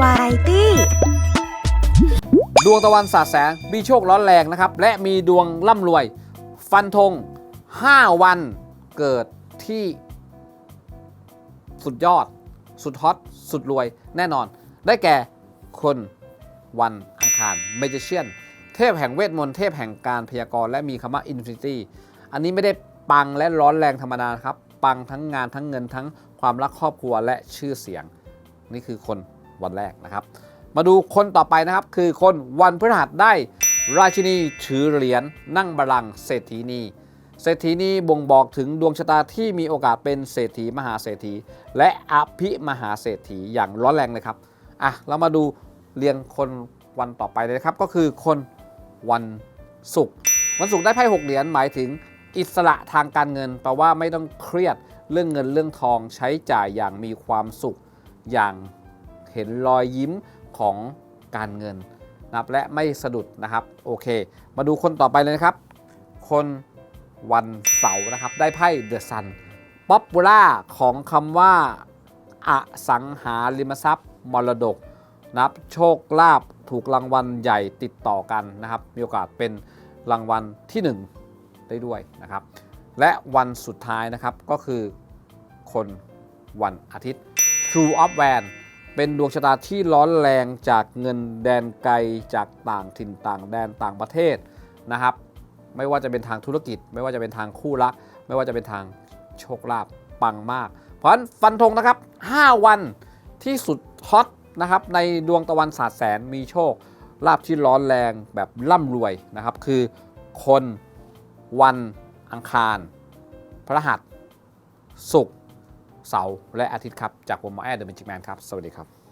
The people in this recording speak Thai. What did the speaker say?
วาไรตี้ดวงตะวันสาดแสงมีโชคร้อนแรงนะครับ และมีดวงร่ำรวย ฟันธง 5 วันเกิดที่ สุดยอด สุดฮอต สุดรวยแน่นอน ได้แก่คนวันอังคารเมจิเชียน เทพแห่งเวทมนต์เทพแห่งการพยากรณ์และมีคำว่าอินฟินิตี้อันนี้ไม่ได้ปังและร้อนแรงธรรมดาครับ ปังทั้งงานทั้งเงินทั้งความรักครอบครัวและชื่อเสียง นี่คือคน วันแรกนะครับ มาดูคนต่อไปนะครับ คือคนวันพฤหัสได้ ราชินีถือเหรียญนั่งบัลลังก์เศรษฐีนีเศรษฐีนีบ่งบอกถึงดวงชะตาที่มีโอกาสเป็นเศรษฐีมหาเศรษฐี และอภิมหาเศรษฐีอย่างร้อนแรงเลยครับอะเรามาดูเรียงคนวันต่อไปเลยครับก็คือคนวันศุกร์วันศุกร์ได้ไพ่หกเหรียญหมายถึงอิสระทางการเงินแปลว่าไม่ต้องเครียดเรื่องเงินเรื่องทองใช้จ่ายอย่างมีความสุขอย่าง เห็นรอยยิ้มของการเงินนะครับและไม่สะดุดนะครับโอเค มาดูคนต่อไปเลยนะครับ คนวันเสาร์นะครับ ได้ไพ่เดอะซันป๊อปปูล่าของคำว่าอสังหาริมทรัพย์มรดกนะครับโชคลาภถูกรางวัลใหญ่ติดต่อกันนะครับ มีโอกาสเป็นรางวัลที่ 1 ได้ด้วยนะครับ และวันสุดท้ายนะครับก็คือคนวันอาทิตย์ True of Van เป็นดวงชะตาที่ร้อนแรงจากเงินแดนไกลจากต่างถิ่นต่างแดนต่างประเทศนะครับ ไม่ว่าจะเป็นทางธุรกิจ ไม่ว่าจะเป็นทางคู่รัก ไม่ว่าจะเป็นทางโชคลาภปังมาก เพราะฉะนั้นฟันธงนะครับ 5 วันที่สุดฮอตนะครับในดวงตะวันสาดแสนมีโชคลาภที่ร้อนแรงแบบร่ำรวยนะครับคือคนวันอังคาร พระหัสศุกร์ เสาร์และอาทิตย์ครับ จากผมหมอแอดเดอะเมจิกแมนครับ สวัสดีครับ